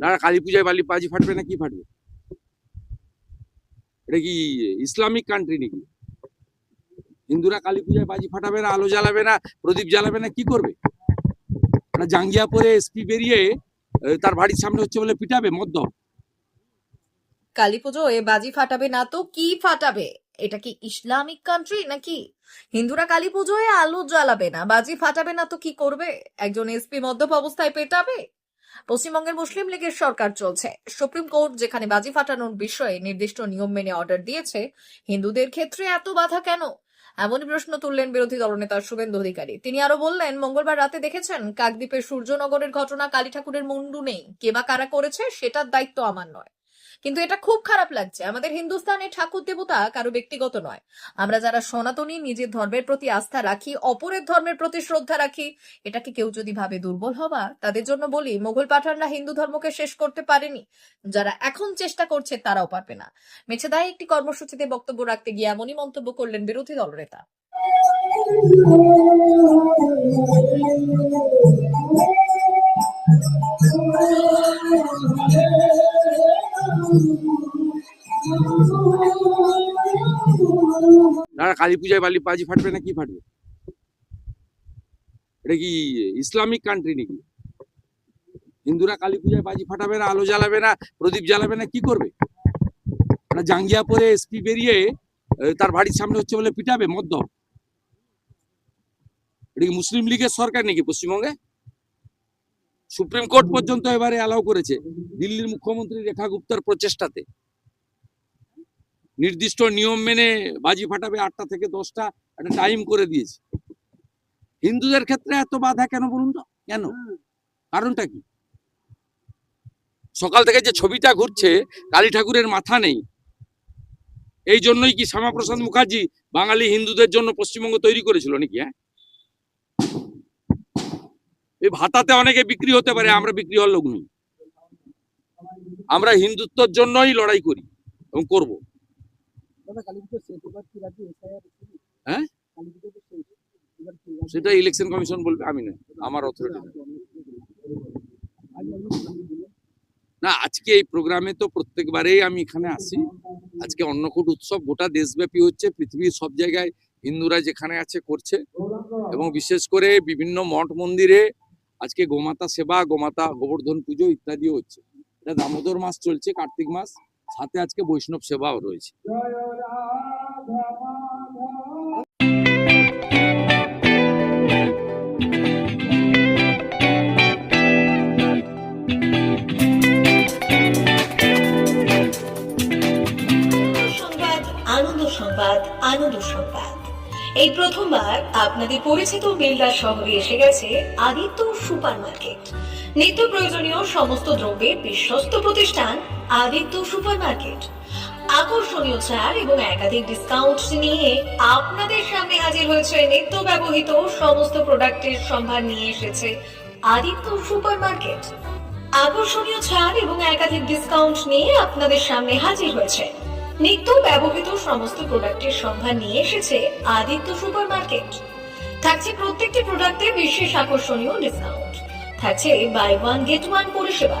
না কালী পূজায় বালি বাজি ফাটবে না কি ফাটবে? এটা কি ইসলামিক কান্ট্রি নাকি? হিন্দুরা কালী পূজায় বাজি ফাটাবে না, আলো জ্বালাবে না, প্রদীপ জ্বালাবে না, কি করবে? না জাঙ্গিয়া পরে এসপি বেরিয়ে তার বাড়ির সামনে হচ্ছে বলে পিটাবে মদ্য কালী পুজো, এ বাজি ফাটাবে না তো কি ফাটাবে? এটা কি ইসলামিক কান্ট্রি নাকি? হিন্দুরা কালী পুজোয় আলো জ্বালাবে না, বাজি ফাটাবে না তো কি করবে? একজন এসপি মদ্যপ অবস্থায় পেটাবে? পশ্চিমবঙ্গের মুসলিম লীগের সরকার চলছে। সুপ্রিম কোর্ট যেখানে বাজি ফাটানোর বিষয়ে নির্দিষ্ট নিয়ম মেনে অর্ডার দিয়েছে, হিন্দুদের ক্ষেত্রে এত বাধা কেন? এমনই প্রশ্ন তুললেন বিরোধী দলনেতা শুভেন্দু অধিকারী। তিনি আরও বললেন, মঙ্গলবার রাতে দেখেছেন, কাকদ্বীপের সূর্যনগরের ঘটনা কালী ঠাকুরের মুন্ডু নেই। কে বা কারা করেছে, সেটার দায়িত্ব আমার নয়। কিন্তু এটা খুব খারাপ লাগছে। আমাদের হিন্দুস্তানে ঠাকুর দেবতা কারও ব্যক্তিগত নয়। আমরা যারা সনাতনী নিজের ধর্মের প্রতি আস্থা রাখি, অপরের ধর্মের প্রতি শ্রদ্ধা রাখি, এটাকে কেউ যদি ভাবে দুর্বল হবা তাদের জন্য বলি মোগল পাঠানরা হিন্দু ধর্মকে শেষ করতে পারেনি। যারা এখন চেষ্টা করছে, তারাও পারবে না। মেছেদায় একটি কর্মসূচিতে বক্তব্য রাখতে গিয়ে এমনই মন্তব্য করলেন বিরোধী দলনেতা। না কালী পূজায় বালি বাজি ফাটবে না কি ফাটবে? এটা কি ইসলামিক কান্ট্রি নাকি? হিন্দুরা কালী পূজায় বাজি ফাটাবে না, আলো জ্বালাবে না, প্রদীপ জ্বালাবে না, কি করবে? জাঙ্গিয়া পরে এসপি বেরিয়ে তার বাড়ির সামনে হচ্ছে বলে পিটাবে মদ্য এটা কি মুসলিম লীগের সরকার নাকি পশ্চিমবঙ্গে? সুপ্রিম কোর্ট পর্যন্ত এবারে অ্যালাউ করেছে। দিল্লির মুখ্যমন্ত্রী রেখা গুপ্তার প্রচেষ্টাতে। নির্দিষ্ট নিয়ম মেনে বাজি ফাটাবে আটটা থেকে দশটা, একটা টাইম করে দিয়েছে। হিন্দুদের ক্ষেত্রে এত বাধা কেন বলুন তো? কেন? কারণটা কি? সকাল থেকে যে ছবিটা ঘুরছে, কালী ঠাকুরের মাথা নেই। এই জন্যই কি শ্যামাপ্রসাদ মুখার্জি বাঙালি হিন্দুদের জন্য পশ্চিমবঙ্গ তৈরি করেছিল নাকি হ্যাঁ? এই ভাতাতে অনেকে বিক্রি হতে পারে, আমরা বিক্রি হওয়ার লোক নই। আমরা হিন্দুত্বর জন্যই লড়াই করি এবং করব। হ্যাঁ? সেটা ইলেকশন কমিশন বলবে আমি না আমার অথরিটি। না আজকে এই প্রোগ্রামে তো প্রত্যেকবারেই আমি এখানে আসি। আজকে অন্নকূট উৎসব গোটা দেশব্যাপী হচ্ছে পৃথিবীর সব জায়গায় হিন্দুরা যেখানে আছে করছে। এবং বিশেষ করে বিভিন্ন মঠ মন্দিরে আজকে গোমাতা সেবা গোমাতা গোবর্ধন পুজো ইত্যাদিও হচ্ছে। এটা দামোদর মাস চলছে কার্তিক মাস সাথে আজকে বৈষ্ণব সেবাও রয়েছে। সংবাদ, আনন্দ সংবাদ এই প্রথমবার আপনাদের পরিচিত বেলদা শহরে এসে গেছে আদিত্য সুপার মার্কেট নিত্য প্রয়োজনীয় সমস্ত দ্রব্যের বিশ্বস্ত প্রতিষ্ঠান আদিত্য সুপার মার্কেট আকর্ষণীয় ছাড় এবং একাধিক ডিসকাউন্ট নিয়ে আপনাদের সামনে হাজির হয়েছে নিত্য ব্যবহৃত সমস্ত প্রোডাক্টের সম্ভার নিয়ে এসেছে আদিত্য সুপার মার্কেট আকর্ষণীয় ছাড় এবং একাধিক ডিসকাউন্ট নিয়ে আপনাদের সামনে হাজির হয়েছে নিত্য ব্যবহৃত সমস্ত প্রোডাক্টের সম্ভার নিয়ে এসেছে আদিত্য সুপার মার্কেট থাকছে প্রত্যেকটি প্রোডাক্টে বিশেষ আকর্ষণীয় ডিসকাউন্ট থাকছে বাই ওয়ান গেট ওয়ান পরিষেবা।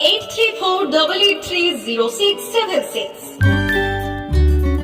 834 833 0676.